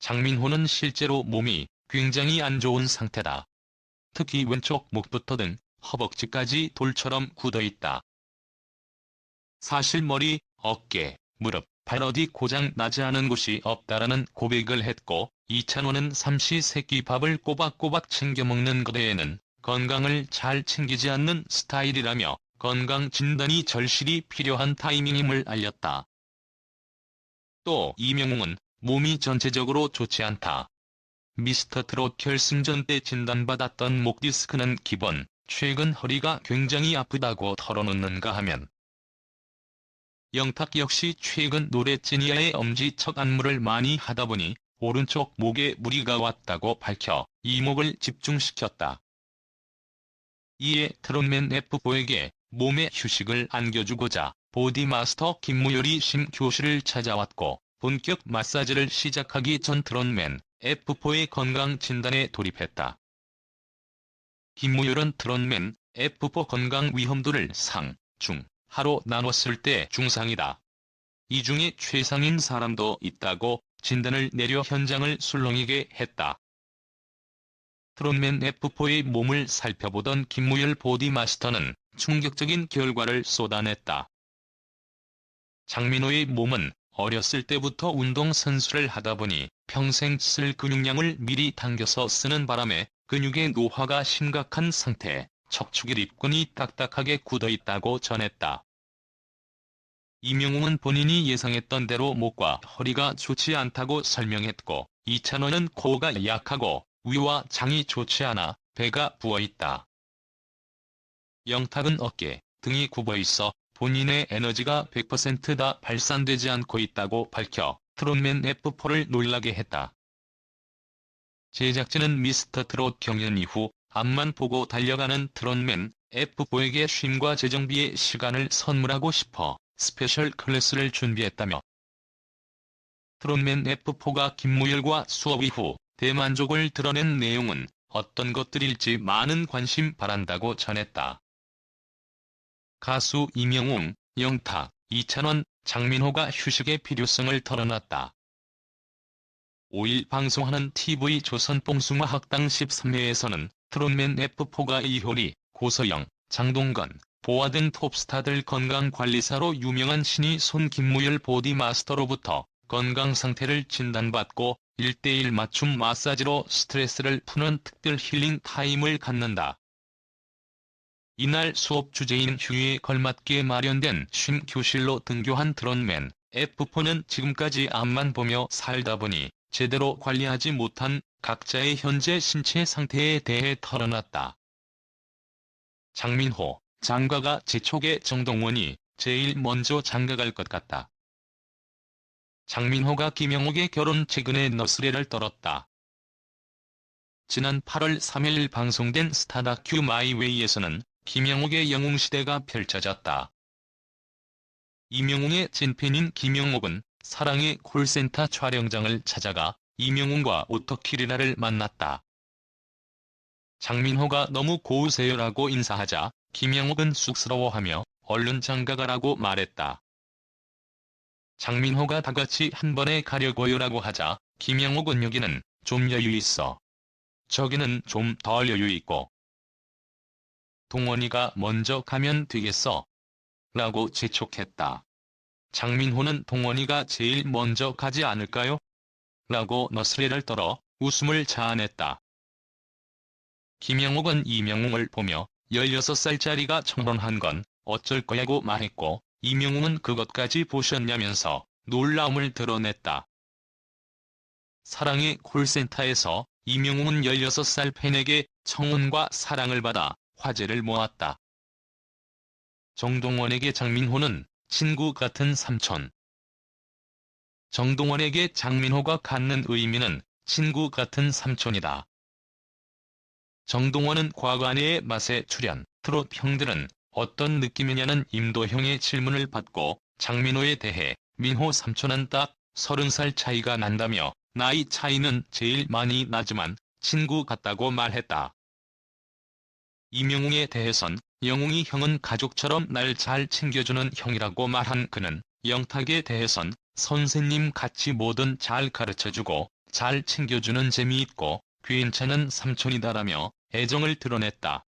장민호는 실제로 몸이 굉장히 안 좋은 상태다. 특히 왼쪽 목부터 등 허벅지까지 돌처럼 굳어있다. 사실 머리, 어깨, 무릎, 발 어디 고장 나지 않은 곳이 없다라는 고백을 했고 이찬호는 삼시 세끼 밥을 꼬박꼬박 챙겨 먹는 것 외에는 건강을 잘 챙기지 않는 스타일이라며 건강 진단이 절실히 필요한 타이밍임을 알렸다. 또 이명웅은 몸이 전체적으로 좋지 않다. 미스터 트롯 결승전 때 진단받았던 목 디스크는 기본, 최근 허리가 굉장히 아프다고 털어놓는가 하면 영탁 역시 최근 노래 지니아의 엄지척 안무를 많이 하다 보니 오른쪽 목에 무리가 왔다고 밝혀 이목을 집중시켰다. 이에 트롯맨 F4에게 몸에 휴식을 안겨주고자 보디마스터 김무열이 심 교실을 찾아왔고 본격 마사지를 시작하기 전 트롯맨 F4의 건강 진단에 돌입했다. 김무열은 트롯맨 F4 건강 위험도를 상, 중, 하로 나눴을 때 중상이다. 이 중에 최상인 사람도 있다고 진단을 내려 현장을 술렁이게 했다. 트롯맨 F4의 몸을 살펴보던 김무열 보디마스터는 충격적인 결과를 쏟아냈다. 장민호의 몸은 어렸을 때부터 운동선수를 하다 보니 평생 쓸 근육량을 미리 당겨서 쓰는 바람에 근육의 노화가 심각한 상태, 척추기 립근이 딱딱하게 굳어있다고 전했다. 이명웅은 본인이 예상했던 대로 목과 허리가 좋지 않다고 설명했고 이찬원은 코가 약하고 위와 장이 좋지 않아 배가 부어있다. 영탁은 어깨, 등이 굽어있어 본인의 에너지가 100%다 발산되지 않고 있다고 밝혀 트롯맨 F4를 놀라게 했다. 제작진은 미스터 트롯 경연 이후 앞만 보고 달려가는 트롯맨 F4에게 쉼과 재정비의 시간을 선물하고 싶어 스페셜 클래스를 준비했다며 트롯맨 F4가 김무열과 수업 이후 대만족을 드러낸 내용은 어떤 것들일지 많은 관심 바란다고 전했다. 가수 이명웅, 영탁, 이찬원, 장민호가 휴식의 필요성을 털어놨다. 5일 방송하는 TV 조선 뽕숭아 학당 13회에서는 트롯맨 F4가 이효리, 고서영, 장동건, 보아 등 톱스타들 건강관리사로 유명한 신이 손 김무열 보디마스터로부터 건강 상태를 진단받고 1대1 맞춤 마사지로 스트레스를 푸는 특별 힐링 타임을 갖는다. 이날 수업 주제인 휴에 걸맞게 마련된 쉼 교실로 등교한 트롯맨 F4는 지금까지 앞만 보며 살다 보니 제대로 관리하지 못한 각자의 현재 신체 상태에 대해 털어놨다. 장민호, 장가가 재촉에 정동원이 제일 먼저 장가갈 것 같다. 장민호가 김영옥의 결혼 최근에 너스레를 떨었다. 지난 8월 3일 방송된 스타다큐 마이웨이에서는 김영옥의 영웅시대가 펼쳐졌다. 이명웅의 찐팬인 김영옥은 사랑의 콜센터 촬영장을 찾아가 이명웅과 오토키리나를 만났다. 장민호가 너무 고우세요라고 인사하자 김영옥은 쑥스러워하며 얼른 장가가라고 말했다. 장민호가 다같이 한 번에 가려고요라고 하자 김영옥은 여기는 좀 여유 있어. 저기는 좀 덜 여유 있고. 동원이가 먼저 가면 되겠어. 라고 재촉했다. 장민호는 동원이가 제일 먼저 가지 않을까요? 라고 너스레를 떨어 웃음을 자아냈다. 김영옥은 이명웅을 보며 16살짜리가 청혼한 건 어쩔 거야고 말했고 이명웅은 그것까지 보셨냐면서 놀라움을 드러냈다. 사랑의 콜센터에서 이명웅은 16살 팬에게 청혼과 사랑을 받아 화제를 모았다. 정동원에게 장민호는 친구 같은 삼촌. 정동원에게 장민호가 갖는 의미는 친구 같은 삼촌이다. 정동원은 과관의 맛에 출연, 트롯 형들은 어떤 느낌이냐는 임도형의 질문을 받고 장민호에 대해 민호 삼촌은 딱 30살 차이가 난다며 나이 차이는 제일 많이 나지만 친구 같다고 말했다. 이명웅에 대해선 영웅이 형은 가족처럼 날 잘 챙겨주는 형이라고 말한 그는 영탁에 대해선 선생님 같이 뭐든 잘 가르쳐주고 잘 챙겨주는 재미있고 괜찮은 삼촌이다라며 애정을 드러냈다.